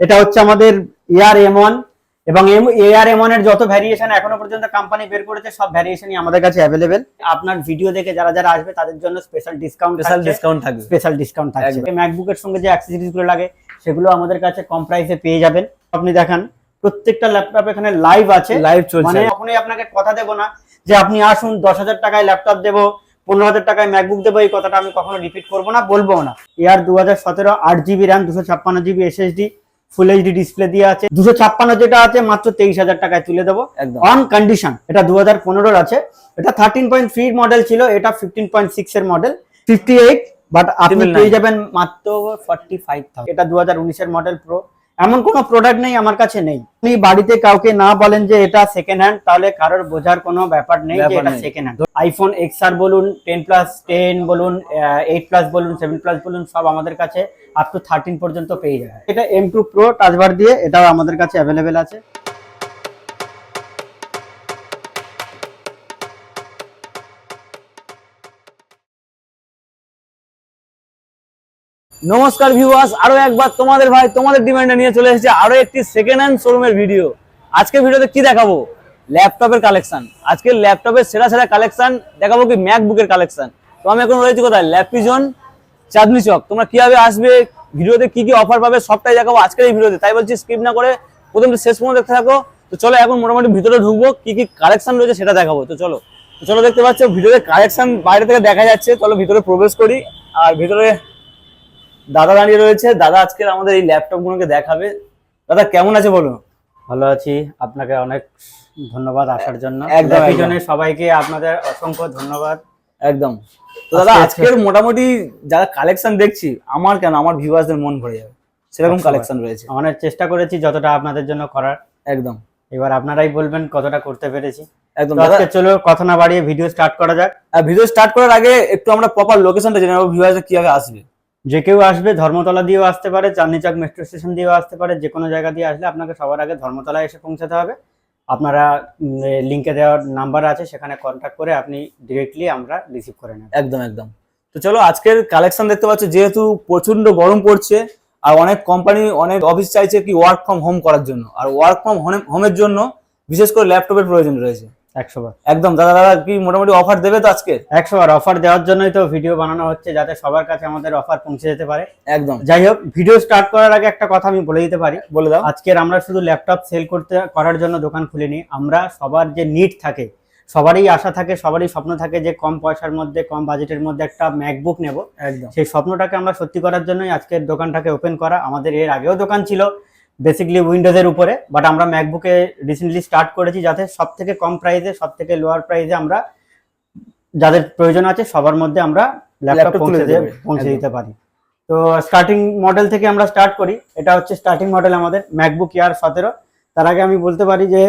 এটা হচ্ছে আমাদের এয়ার এম ওয়ান এবং এআর এম এর যত ভ্যারিয়েশন এখনও পর্যন্ত কোম্পানি বের করেছে সব ভ্যারিয়েশনই আমাদের কাছে অ্যাভেলেবেল আপনার ভিডিও দেখে যারা যারা আসবে তাদের জন্য স্পেশাল ডিসকাউন্ট স্পেশাল ডিসকাউন্ট থাকবে। স্পেশাল ডিসকাউন্ট থাকছে। ম্যাকবুকের সঙ্গে যে অ্যাক্সেসরিজগুলো লাগে সেগুলো আমাদের কাছে কম প্রাইসে পেয়ে যাবেন। আপনি দেখান প্রত্যেকটা ল্যাপটপ এখানে লাইভ আছে। লাইভ চলছে। মানে কখনোই আপনাকে কথা দেবো না যে আপনি আসুন দশ হাজার টাকায় ল্যাপটপ দেবো পনেরো হাজার টাকায় ম্যাকবুক দেবো এই কথাটা আমি কখনো রিপিট করব না বলব না। এয়ার দু হাজার সতেরো আট জিবি র্যাম দুশো ছাপ্পান্ন GB SSD full HD display দিয়ে আছে। দুশো ছাপ্পান্ন যেটা আছে মাত্র তেইশ হাজার টাকায় তুলে দেবো। একদম। অন কন্ডিশন এটা দু হাজার পনেরোর আছে। এটা থার্টিন পয়েন্ট থ্রি মডেল ছিল এটা ফিফটিন পয়েন্ট সিক্স এর মডেল ফিফটি এইট বাট আপনি পেয়ে যাবেন মাত্র ফর্টি ফাইভ এটা দু হাজার উনিশের মডেল প্রো এমন কোনো প্রোডাক্ট নেই আমার কাছে নেই। আপনি বাড়িতে কাউকে না বলেন যে এটা সেকেন্ড হ্যান্ড তাহলে কারোর বোঝার কোনো ব্যাপার নেই যে এটা second hand iPhone X R বলুন টেন প্লাস টেন বলুন এইট প্লাস বলুন সেভেন প্লাস বলুন সব আমাদের কাছে আপ টু থার্টিন পর্যন্ত পেয়ে যাবে। এটা এম টু প্রো টাচবার দিয়ে এটাও আমাদের কাছে অ্যাভেলেবেল আছে। নমস্কার ভিউয়ার্স আরও একবার তোমাদের ভাই, তোমাদের ডিমান্ডে নিয়ে চলে এসেছে আরও একটি সেকেন্ড হ্যান্ড শোরুমের ভিডিও আজকে ভিডিওতে কি দেখাবো? ল্যাপটপের কালেকশন আজকে ল্যাপটপের সেরা সেরা কালেকশন দেখাবো কি? ম্যাকবুকের কালেকশন তো আমি এখন রয়েছি কোথায়? ল্যাপিজন চাঁদনি চক। তোমরা কীভাবে আসবে? ভিডিওতে কি কি অফার পাবে? সবটাই দেখাবো আজকের এই ভিডিওতে তাই বলছি স্কিপ না করে প্রথম শেষ পর্যন্ত দেখতে থাকো। তো চলো এখন মোটামুটি ভিতরে ঢুকবো, কি কি কালেকশন রয়েছে সেটা দেখাবো। তো চলো। চলো দেখতে পাচ্ছ ভিডিওতে কালেকশন বাইরে থেকে দেখা যাচ্ছে। চলো ভিতরে প্রবেশ করি। আর ভিতরে দাদা দাঁড়িয়ে রয়েছে। দাদা আজকে আমাদের এই ল্যাপটপ গুলোকে দেখাবে। দাদা কেমন আছে বলুন? ভালো আছি। আপনাকে অনেক ধন্যবাদ আসার জন্য। একদম। সবাইকে আপনাদের অসংখ্য ধন্যবাদ। একদম। তো দাদা আজকে- আজকের মোটামুটি যারা কালেকশন দেখছি আমার কেন? আমার ভিউয়ার্সদের মন ভরে যাবে। সেরকম কালেকশন রয়েছে। আমরা চেষ্টা করেছি যতটা আপনাদের জন্য করার। একদম। এবার আপনারাই বলবেন কতটা করতে পেরেছি। একদম দাদা আজকে চলো কথা না বাড়িয়ে ভিডিও স্টার্ট করা যাক। ভিডিও স্টার্ট করার আগে একটু আমরা প্রপার লোকেশনটা জেনে নেব ভিউয়ার্স কীভাবে আসবে। যে কেউ আসবে, ধর্মতলা দিয়েও আসতে পারে চাঁদনি চক মেট্রো স্টেশন দিয়েও আসতে পারে, যে কোনো জায়গা দিয়ে আসলে আপনাকে সবার আগে ধর্মতলায় এসে পৌঁছাতে হবে। আপনারা লিঙ্কে দেওয়ার নাম্বার আছে, সেখানে কন্ট্যাক্ট করে আপনি ডিরেক্টলি আমরা রিসিভ করে নেব। একদম একদম। তো চলো, আজকের কালেকশন দেখতে পাচ্ছ, যেহেতু প্রচণ্ড গরম পড়ছে, আর অনেক কোম্পানি অনেক অফিস চাইছে কি ওয়ার্ক ফ্রম হোম করার জন্য। আর ওয়ার্ক ফ্রম হোমের জন্য বিশেষ করে ল্যাপটপের প্রয়োজন রয়েছে। একশো বার। একদম দাদা দাদা কি মোটামুটি অফার দেবে তো আজকে? একশো বার অফার দেওয়ার জন্যই তো ভিডিও বানানো হচ্ছে যাতে সবার কাছে আমাদের অফার পৌঁছে যেতে পারে। একদম। যাই হোক ভিডিও স্টার্ট করার আগে একটা কথা আমি বলে দিতে পারি। বলে দাও। আজকের আমরা শুধু ল্যাপটপ সেল করতে করার জন্য দোকান খুলিনি আমরা সবার যে নিড থাকে সবারই আশা থাকে সবারই স্বপ্ন থাকে যে কম পয়সার মধ্যে কম বাজেটের মধ্যে একটা ম্যাকবুক নেব। একদম। সেই স্বপ্নটাকে আমরা সত্যি করার জন্যই আজকের দোকানটাকে ওপেন করা। আমাদের এর আগেও দোকান ছিল। বেসিক্যালি উইন্ডোজের উপরে বাট আমরা ম্যাকবুকে রিসেন্টলি স্টার্ট করেছি যাতে সব থেকে কম প্রাইসে সব থেকে লোয়ার প্রাইসে আমরা যাদের প্রয়োজন আছে সবার মধ্যে আমরা ল্যাপটপ পৌঁছে দিতে দিয়ে- পারি, পৌঁছে দিতে পারি। তো স্টার্টিং মডেল থেকে আমরা স্টার্ট করি এটা হচ্ছে স্টার্টিং মডেল আমাদের ম্যাকবুক ইয়ার সতেরো। তার আগে আমি বলতে পারি যে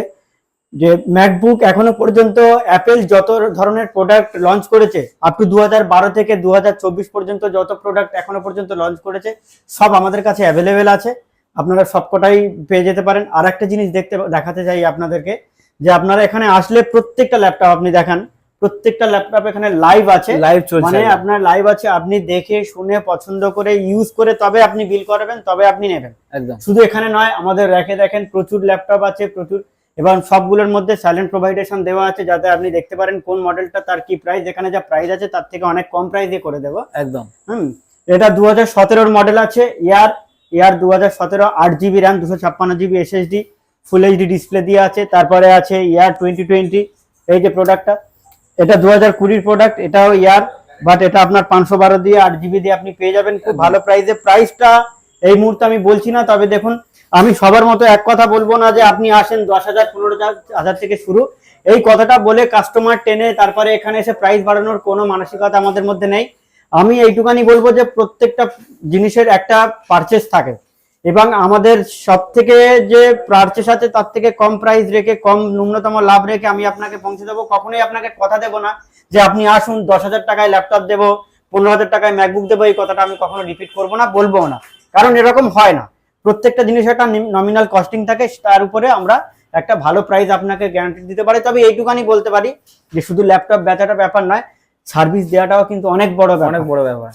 যে ম্যাকবুক এখনও পর্যন্ত অ্যাপেল যত ধরনের প্রোডাক্ট লঞ্চ করেছে আপ টু দু বারো থেকে দু হাজার চব্বিশ পর্যন্ত যত প্রোডাক্ট এখনও পর্যন্ত লঞ্চ করেছে সব আমাদের কাছে অ্যাভেলেবেল আছে। আপনারা সবকটাই পেয়ে যেতে পারেন। আর একটা জিনিস দেখতে দেখাতে চাই আপনাদেরকে যে আপনারা এখানে আসলে প্রত্যেকটা ল্যাপটপ আপনি দেখান। প্রত্যেকটা ল্যাপটপ এখানে লাইভ আছে। লাইভ চলছে মানে আপনার লাইভ আছে আপনি দেখে শুনে পছন্দ করে ইউজ করে তবে আপনি বিল করাবেন তবে আপনি নেবেন। একদম। শুধু এখানে নয় আমাদের র্যাকে দেখেন প্রচুর ল্যাপটপ আছে প্রচুর। এবং সবগুলোর মধ্যে সাইলেন্ট প্রোভাইডেশন দেওয়া আছে যাতে আপনি দেখতে পারেন কোন মডেলটা তার কি প্রাইস এখানে যা প্রাইস আছে তার থেকে অনেক কম প্রাইসে করে দেবো। একদম। হুম এটা দু হাজার সতেরোর মডেল আছে। ইয়ার ইয়ার দু হাজার সতেরো, আট জিবি র্যাম দুশো ছাপ্পান্ন GB SSD full HD display দিয়ে আছে। তারপরে আছে ইয়ার টোয়েন্টি টোয়েন্টি এই যে প্রোডাক্টটা এটা দু হাজার কুড়ির প্রোডাক্ট এটাও ইয়ার বাট এটা আপনার পাঁচশো বারো দিয়ে, আট জিবি দিয়ে আপনি পেয়ে যাবেন। খুব ভালো প্রাইসে প্রাইসটা এই মুহূর্তে আমি বলছি না, তবে দেখুন, আমি সবার মতো এক কথা বলব না যে আপনি আসেন দশ হাজার, পনেরো হাজার থেকে শুরু। এই কথাটা বলে কাস্টমার টেনে তারপরে এখানে এসে প্রাইস বাড়ানোর কোনো মানসিকতা আমাদের মধ্যে নেই। আমি এইটুকানি বলব যে প্রত্যেকটা জিনিসের একটা পারচেস থাকে। এবং আমাদের সব থেকে যে পারচেস আছে, তার থেকে কম প্রাইস রেখে, কম ন্যূনতম লাভ রেখে আমি আপনাকে পৌঁছে দেবো। কখনোই আপনাকে কথা দেবো না যে আপনি আসুন, দশ হাজার টাকায় ল্যাপটপ দেবো, পনেরো হাজার টাকায় ম্যাকবুক দেবো, এই কথাটা আমি কখনো রিপিট করব না বলব না। কারণ এরকম হয় না। প্রত্যেকটা জিনিসের একটা নমিনাল কস্টিং থাকে, তার উপরে আমরা একটা ভালো প্রাইস আপনাকে গ্যারান্টি দিতে পারি। তবে এইটুকানি বলতে পারি যে শুধু ল্যাপটপ বেচাটা ব্যাপার নয় সার্ভিস দেওয়াটাও কিন্তু অনেক বড় ব্যাপার। অনেক বড় ব্যাপার।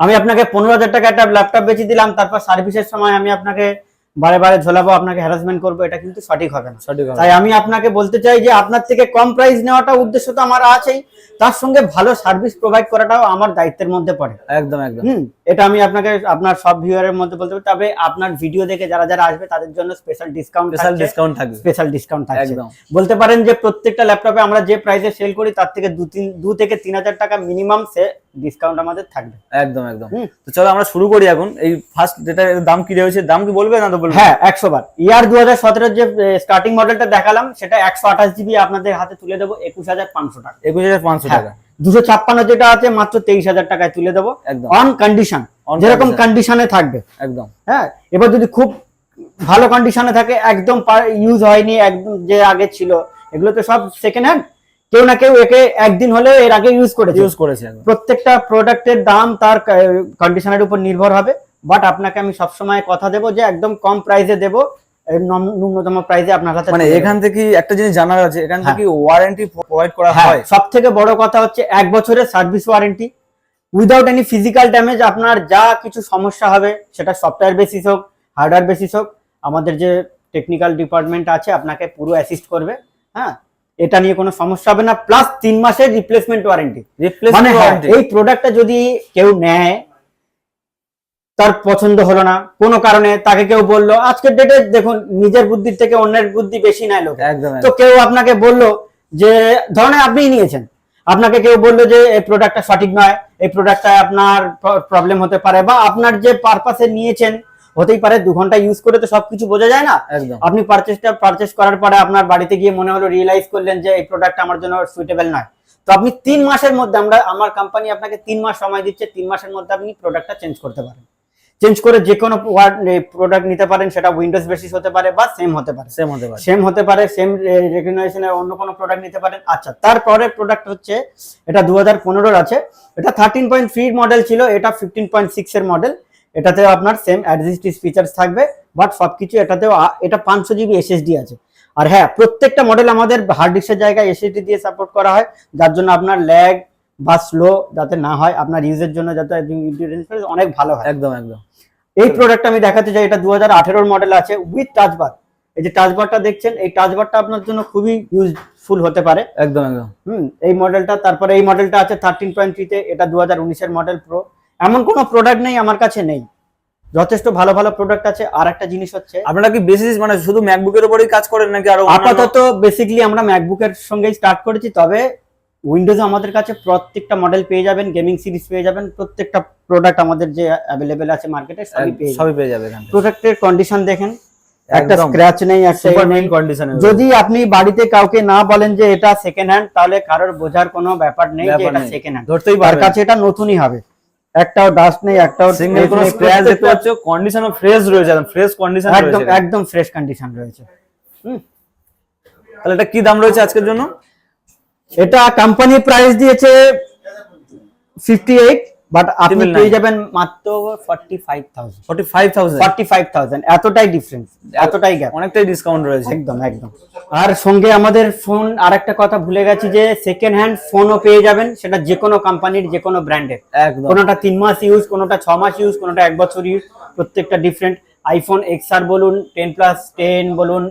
আমি আপনাকে পনেরো হাজার টাকা একটা ল্যাপটপ বেচে দিলাম তারপর সার্ভিসের সময় আমি আপনাকে বারে বারে ঝোলাবো আপনাকে হ্যারাসমেন্ট করব এটা কিন্তু সঠিক হবে না। সঠিক তাই আমি আপনাকে বলতে চাই যে আপনার থেকে কম প্রাইস নেওয়াটা উদ্দেশ্য তো আমার আছেই তার সঙ্গে ভালো সার্ভিস প্রোভাইড করাটাও আমার দায়িত্বের মধ্যে পড়ে। একদম একদম। হুম এটা আমি আপনাকে আপনার সব ভিউয়ারের মধ্যে বলতে পারি। তবে আপনার ভিডিও দেখে যারা যারা আসবে তাদের জন্য স্পেশাল ডিসকাউন্ট স্পেশাল ডিসকাউন্ট থাকবে। স্পেশাল ডিসকাউন্ট থাকছে। একদম। বলতে পারেন যে প্রত্যেকটা ল্যাপটপে আমরা যে প্রাইসে সেল করি তার থেকে দু তিন দু থেকে তিন হাজার টাকা মিনিমাম সে ডিসকাউন্ট আমাদের থাকবে। একদম একদম। তো চলো আমরা শুরু করি এখন। এই ফার্স্ট যেটা দাম কি রয়েছে? দাম কি বলবে না তো বলবে হ্যাঁ একশো বার। ইয়ার দু হাজার সতেরোর যে স্টার্টিং মডেলটা দেখালাম সেটা একশো আঠাশ জিবি আপনাদের হাতে তুলে দেবো একুশ হাজার পাঁচশো টাকা। একুশ হাজার পাঁচশো হ্যাঁ টাকা। দুশো ছাপ্পান্ন যেটা আছে মাত্র তেইশ হাজার টাকায় তুলে দেবো। একদম। অন কন্ডিশন যেরকম কন্ডিশনে থাকবে। একদম। হ্যাঁ এবার যদি খুব ভালো কন্ডিশনে থাকে একদম ইউজ হয়নি একদম যে আগে ছিল এগুলো তো সব সেকেন্ড হ্যান্ড কেউ না কেউ একে একদিন হলেও এর আগে ইউজ করেছে। ইউজ করেছে প্রত্যেকটা প্রোডাক্টের দাম তার কন্ডিশনের উপর নির্ভর হবে। বাট আপনাকে আমি সবসময় কথা দেবো যে একদম কম প্রাইসে দেবো ন্যূনতম প্রাইসে আপনার হাতে মানে এখান থেকে একটা জিনিস জানার আছে এখান থেকে ওয়ারেন্টি প্রোভাইড করা হ্যাঁ হয়। সব থেকে বড় কথা হচ্ছে এক বছরের service warranty without any physical damage আপনার যা কিছু সমস্যা হবে সেটা সফটওয়্যার বেসিস হোক হার্ডওয়্যার বেসিস হোক আমাদের যে টেকনিক্যাল ডিপার্টমেন্ট আছে আপনাকে পুরো অ্যাসিস্ট করবে হ্যাঁ? এটা নিয়ে কোনো সমস্যা হবে না প্লাস তিন মাসের রিপ্লেসমেন্ট ওয়ারেন্টি মানে রিপ্লেসমেন্ট হ্যাঁ, এই প্রোডাক্টটা যদি কেউ নেয় তার পছন্দ হলো না। কোনো কারণে তাকে কেউ বলল আজকের ডেটে দেখুন নিজের বুদ্ধির থেকে অন্যের বুদ্ধি বেশি নেয় লোক। একদম তো কেউ আপনাকে বলল যে ধরনের আপনিই নিয়েছেন। আপনাকে কেউ বলল যে এই প্রোডাক্টটা সঠিক নয় এই প্রোডাক্টটা আপনার প্রবলেম হতে পারে বা আপনার যে পারপাসে নিয়েছেন হতেই পারে দু ঘণ্টা ইউজ করে তো সবকিছু বোঝা যায় না? একদম। আপনি পারচেসটা পারচেস করার পরে আপনার বাড়িতে গিয়ে মনে হলো রিয়েলাইজ করলেন যে এই প্রোডাক্ট আমার জন্য সুইটেবল নয়। তো আপনি তিন মাসের মধ্যে আমরা আমার কোম্পানি আপনাকে তিন মাস সময় দিচ্ছে তিন মাসের মধ্যে আপনি প্রোডাক্টটা চেঞ্জ করতে পারেন। চেঞ্জ করে যে কোনো প্রোডাক্ট নিতে পারেন সেটা উইন্ডোজ বেসিস হতে পারে বা সেম হতে পারে। সেম হতে পারে। সেম হতে পারে সেম রেকগনাইজেশনের অন্য কোনো প্রোডাক্ট নিতে পারেন। আচ্ছা তারপরে প্রোডাক্ট হচ্ছে এটা দু হাজার পনেরোর আছে। এটা থার্টিন পয়েন্ট থ্রি মডেল ছিল এটা ফিফটিন পয়েন্ট সিক্সের মডেল এটাতে আপনার সেম অ্যাডজিস্টিভ ফিচার্স থাকবে বাট সব কিছু এটাতেও এটা পাঁচশো জিবি এসএসডি আছে। আর হ্যাঁ প্রত্যেকটা মডেল আমাদের হার্ড ডিস্কের জায়গায় এসএসডি দিয়ে সাপোর্ট করা হয় যার জন্য আপনার ল্যাগ বা স্লো যাতে না হয় আপনার ইউজের জন্য যাতে অনেক ভালো হয়। একদম একদম। এই প্রোডাক্ট আমি দেখাতে চাই এটা দু হাজার মডেল আছে উইথ টাচবার এই যে টাচবারটা দেখছেন এই টাচবারটা আপনার জন্য খুবই ইউজফুল হতে পারে। একদম একদম। হুম এই মডেলটা তারপরে এই মডেলটা আছে থার্টিন পয়েন্ট থ্রিতে এটা দু হাজার উনিশের মডেল প্রো এমন কোনো প্রোডাক্ট নেই আমার কাছে নেই। যথেষ্ট ভালো ভালো প্রোডাক্ট আছে। আর একটা জিনিস হচ্ছে আপনারা কি বেসিস মানে শুধু ম্যাকবুকের উপরেই কাজ করেন নাকি আরও আপাতত বেসিক্যালি আমরা ম্যাকবুকের সঙ্গেই স্টার্ট করেছি তবে উইন্ডোজ আমাদের কাছে প্রত্যেকটা মডেল পেয়ে যাবেন গেমিং সিরিজ পেয়ে যাবেন প্রত্যেকটা প্রোডাক্ট আমাদের যে অ্যাভেলেবেল আছে মার্কেটে সবই পেয়ে সবই পেয়ে যাবেন প্রোডাক্টের কন্ডিশন দেখেন একটা স্ক্র্যাচ নেই একটা কন্ডিশনে যদি আপনি বাড়িতে কাউকে না বলেন যে এটা সেকেন্ড হ্যান্ড তাহলে কারোর বোঝার কোনো ব্যাপার নেই যে এটা সেকেন্ড হ্যান্ড ধরতেই তার পারবেন। কাছে এটা নতুনই হবে। একটাও ডাস্ট নেই একটাও সিঙ্গেল কোনো স্ক্র্যাচ দেখতে পাচ্ছ কন্ডিশনও ফ্রেশ রয়েছে একদম ফ্রেশ কন্ডিশন একদম রয়েছে। একদম ফ্রেশ কন্ডিশন রয়েছে। হুম। তাহলে এটা কি দাম রয়েছে আজকের জন্য? এটা কোম্পানি প্রাইস দিয়েছে ফিফটি এইট বাট আপনি পেয়ে যাবেন মাত্র ফর্টি ফাইভ থাউজেন্ড 45000 ফর্টি এতটাই ডিফারেন্স এতটাই গ্যাপ অনেকটাই ডিসকাউন্ট রয়েছে। একদম একদম। আর সঙ্গে আমাদের ফোন আরেকটা কথা ভুলে গেছি যে সেকেন্ড হ্যান্ড ফোনও পেয়ে যাবেন সেটা যে কোনো কোম্পানির যে কোনো ব্র্যান্ডের একদম। কোনোটা তিন মাস ইউজ কোনোটা ছ মাস ইউজ কোনোটা এক বছর ইউজ প্রত্যেকটা ডিফারেন্ট আইফোন এক্স আর বলুন টেন প্লাস টেন বলুন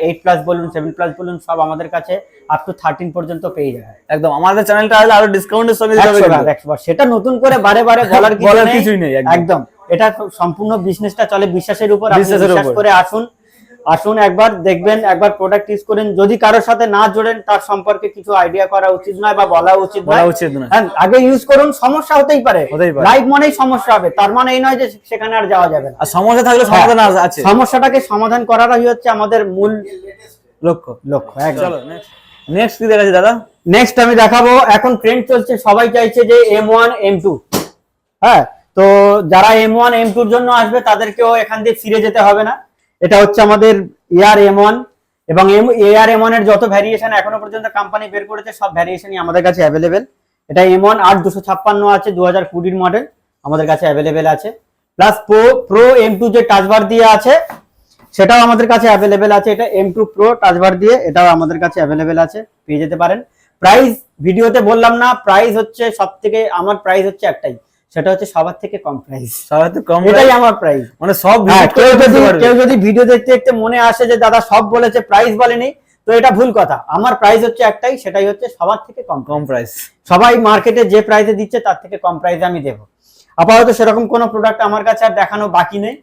এইট প্লাস বলুন সেভেন প্লাস বলুন সব আমাদের কাছে আপ টু থার্টিন পর্যন্ত পেয়ে যাবে একদম আমাদের চ্যানেলটা আসলে আরও ডিসকাউন্টের সঙ্গে সেটা নতুন করে বারে বারে বলার কিছু বলার। কিছুই নেই, একদম। এটা সম্পূর্ণ বিজনেসটা চলে বিশ্বাসের উপর বিশ্বাস। করে আসুন আসুন একবার দেখবেন একবার প্রোডাক্ট ইউজ করেন। যদি কারোর সাথে না জোড়েন তার সম্পর্কে কিছু আইডিয়া করা উচিত নয় বা বলা উচিত বলা উচিত নয়। হ্যাঁ, আগে ইউজ করুন সমস্যা হতেই পারে। লাইফ মানেই সমস্যা হবে। তার মানে এই নয় যে সেখানে আর যাওয়া যাবে না। আর সমস্যা থাকলে সমাধান আছে। সমস্যাটাকে সমাধান করাটাই হচ্ছে আমাদের মূল লক্ষ্য। লক্ষ্য একদম। নেক্সট কি দেখাচ্ছি দাদা? নেক্সট আমি দেখাবো। এখন ট্রেন্ড চলছে সবাই চাইছে যে এম ওয়ান এম টু হ্যাঁ তো যারা এম ওয়ান এম টুর জন্য আসবে তাদেরকেও এখান দিয়ে ফিরে যেতে হবে না। এটা হচ্ছে আমাদের এয়ার এম ওয়ান এবং এয়ার এম এর যত ভ্যারিয়েশন এখনও পর্যন্ত কোম্পানি বের করেছে, সব ভ্যারিয়েশনই আমাদের কাছে অ্যাভেলেবেল এটা এম ওয়ান আট দুশো ছাপ্পান্ন আছে দু হাজার কুড়ির মডেল আমাদের কাছে অ্যাভেলেবেল আছে। Plus pro pro M two যে টাচবার দিয়ে আছে, সেটাও আমাদের কাছে অ্যাভেলেবেল আছে। এটা এম টু প্রো টাচবার দিয়ে এটাও আমাদের কাছে অ্যাভেলেবেল আছে, পেয়ে যেতে পারেন। প্রাইস ভিডিওতে বললাম না প্রাইস হচ্ছে সব থেকে আমার প্রাইস হচ্ছে একটাই। সেটা হচ্ছে সবার থেকে কম প্রাইস সবাই তো কম এটাই আমার প্রাইস মানে সব হ্যাঁ, কেউ যদি কেউ যদি ভিডিও দেখতে দেখতে মনে আসে যে দাদা সব বলেছে প্রাইস বলেনি তো এটা ভুল কথা। আমার প্রাইস হচ্ছে একটাই সেটাই হচ্ছে সবার থেকে কম কম প্রাইস সবাই মার্কেটে যে প্রাইসে দিচ্ছে তার থেকে কম প্রাইসে আমি দেবো। আপাতত সেরকম কোনো প্রোডাক্ট আমার কাছে আর দেখানো বাকি নেই।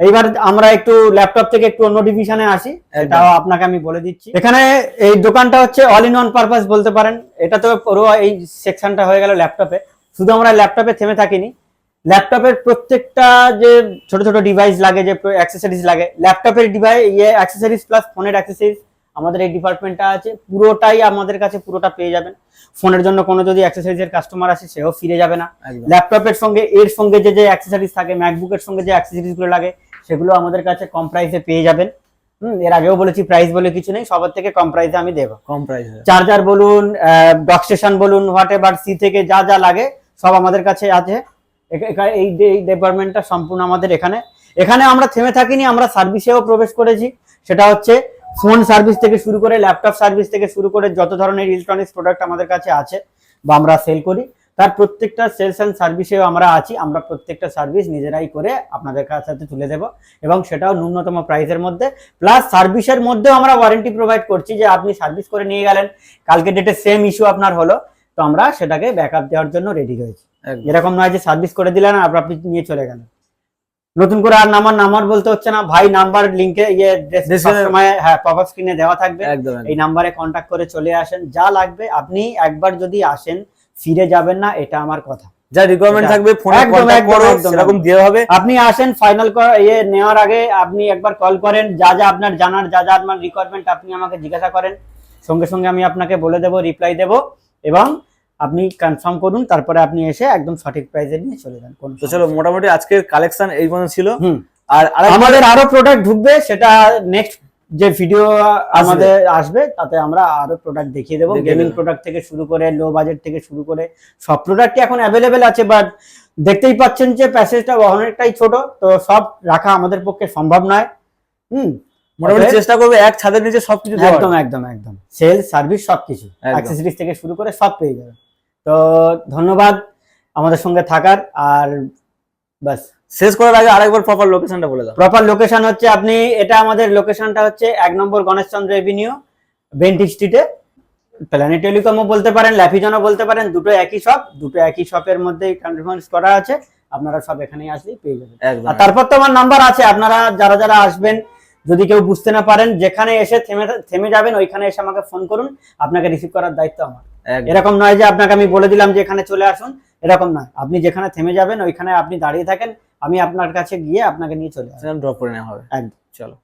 এইবার আমরা একটু ল্যাপটপ থেকে একটু অন্য ডিভিশনে আসি। সেটাও আপনাকে আমি বলে দিচ্ছি। এখানে এই দোকানটা হচ্ছে অল ইন ওয়ান পারপাস বলতে পারেন। এটা তো পুরো এই সেকশনটা হয়ে গেল ল্যাপটপে শুধু আমরা ল্যাপটপে থেমে থাকিনি। ল্যাপটপের প্রত্যেকটা যে ছোট ছোট ডিভাইস লাগে যে অ্যাক্সেসরিজ লাগে ল্যাপটপের ডিভাইস ইয়ে অ্যাক্সেসরিজ প্লাস ফোনের অ্যাক্সেসরিজ আমাদের এই ডিপার্টমেন্টটা আছে। পুরোটাই আমাদের কাছে পুরোটা পেয়ে যাবেন। ফোনের জন্য কোনো যদি অ্যাক্সেসরিজের কাস্টমার আসে সেও ফিরে যাবে না। ল্যাপটপের সঙ্গে এর সঙ্গে যে যে অ্যাক্সেসরিজ থাকে ম্যাকবুকের সঙ্গে যে অ্যাক্সেসরিজগুলো লাগে সেগুলো আমাদের কাছে কম প্রাইসে পেয়ে যাবেন। হুম এর আগেও বলেছি প্রাইস বলে কিছু নেই সবার থেকে কম প্রাইসে আমি দেবো। কম প্রাইস চার্জার বলুন ডক স্টেশন বলুন হোয়াট এভার সি থেকে যা যা লাগে সব আমাদের কাছে আছে। এই ডিপার্টমেন্টটা সম্পূর্ণ আমাদের এখানে। এখানে আমরা থেমে থাকিনি, আমরা সার্ভিসেও প্রবেশ করেছি। সেটা হচ্ছে ফোন সার্ভিস থেকে শুরু করে ল্যাপটপ সার্ভিস থেকে শুরু করে যত ধরনের ইলেকট্রনিক্স প্রোডাক্ট আমাদের কাছে আছে বা আমরা সেল করি, তার প্রত্যেকটা সেলস অ্যান্ড সার্ভিসেও আমরা আছি। আমরা প্রত্যেকটা সার্ভিস নিজেরাই করে আপনাদের কাছে তুলে দেব এবং সেটাও ন্যূনতম প্রাইসের মধ্যে। প্লাস সার্ভিসের মধ্যেও আমরা ওয়ারেন্টি প্রোভাইড করছি যে আপনি সার্ভিস করে নিয়ে গেলেন। কালকে ডেটে সেম ইস্যু আপনার হলো। তো আমরা সেটাকে ব্যাকআপ দেওয়ার জন্য রেডি রয়েছি। এরকম নয় যে সার্ভিস করে দিলেন আর আপনি নিয়ে চলে গেলেন। নতুন করে আর নাম্বার নাম্বার বলতে হচ্ছে না ভাই নাম্বার লিংকে ইয়ে হ্যাঁ পপ আপ স্ক্রিনে দেওয়া থাকবে। এই নাম্বারে কন্ট্যাক্ট করে চলে আসেন। যা লাগবে আপনি একবার যদি আসেন ফিরে যাবেন না এটা আমার কথা। যা রিকোয়ারমেন্ট থাকবে ফোনে একদম, করো সেরকম। দেওয়া হবে। আপনি আসেন ফাইনাল ইয়ে নেওয়ার আগে আপনি একবার কল করেন যা যা আপনার জানার যা যা আপনার রিকোয়ারমেন্ট আপনি আমাকে জিজ্ঞাসা করেন সঙ্গে সঙ্গে আমি আপনাকে বলে দেবো রিপ্লাই দেব এবং আপনি কনফার্ম করুন তারপরে আপনি এসে একদম সঠিক প্রাইসে নিয়ে চলে যান তো চলো মোটামুটি আজকের কালেকশন এই পর্যন্ত ছিল। আর আমাদের আরও প্রোডাক্ট ঢুকবে সেটা নেক্সট যে ভিডিও আমাদের আসবে তাতে আমরা আরও প্রোডাক্ট দেখিয়ে দেবো। গেমিং প্রোডাক্ট থেকে শুরু করে লো বাজেট থেকে শুরু করে সব প্রোডাক্টই এখন অ্যাভেলেবেল আছে বাট দেখতেই পাচ্ছেন যে প্যাসেজটা অনেকটাই ছোট তো সব রাখা আমাদের পক্ষে সম্ভব নয়। হুম। মোটামুটি চেষ্টা করবে এক ছাদের নিচে সবকিছু একদম একদম একদম। সেল সার্ভিস সবকিছু। অ্যাক্সেসরিজ থেকে শুরু করে সব পেয়ে যাবে তো ধন্যবাদ আমাদের সঙ্গে থাকার আর বাস শেষ করার আগে আরেকবার প্রপার লোকেশনটা বলে দাও। প্রপার লোকেশন হচ্ছে আপনি এটা আমাদের লোকেশনটা হচ্ছে এক নম্বর গণেশচন্দ্র এভিনিউ বেন্টিক স্ট্রিটে প্ল্যানেট টেলিকমও বলতে পারেন ল্যাফিজনও বলতে পারেন দুটো একই শপ দুটো একই শপের মধ্যেই কনফারেন্স করা আছে। আপনারা সব এখানেই আসলেই পেয়ে যাবেন। আর তারপর তো আমার নাম্বার আছে আপনারা যারা যারা আসবেন যদি কেউ বুঝতে না পারেন যেখানে এসে থেমে থেমে যাবেন ওইখানে এসে আমাকে ফোন করুন আপনাকে রিসিভ করার দায়িত্ব আমার। এরকম নয় যে আপনাকে আমি বলে দিলাম যে এখানে চলে আসুন এরকম নয়। আপনি যেখানে থেমে যাবেন ওইখানে আপনি দাঁড়িয়ে থাকেন আমি আপনার কাছে গিয়ে আপনাকে নিয়ে চলে আসব। ড্রপ করে নেওয়া হবে। একদম। চলো।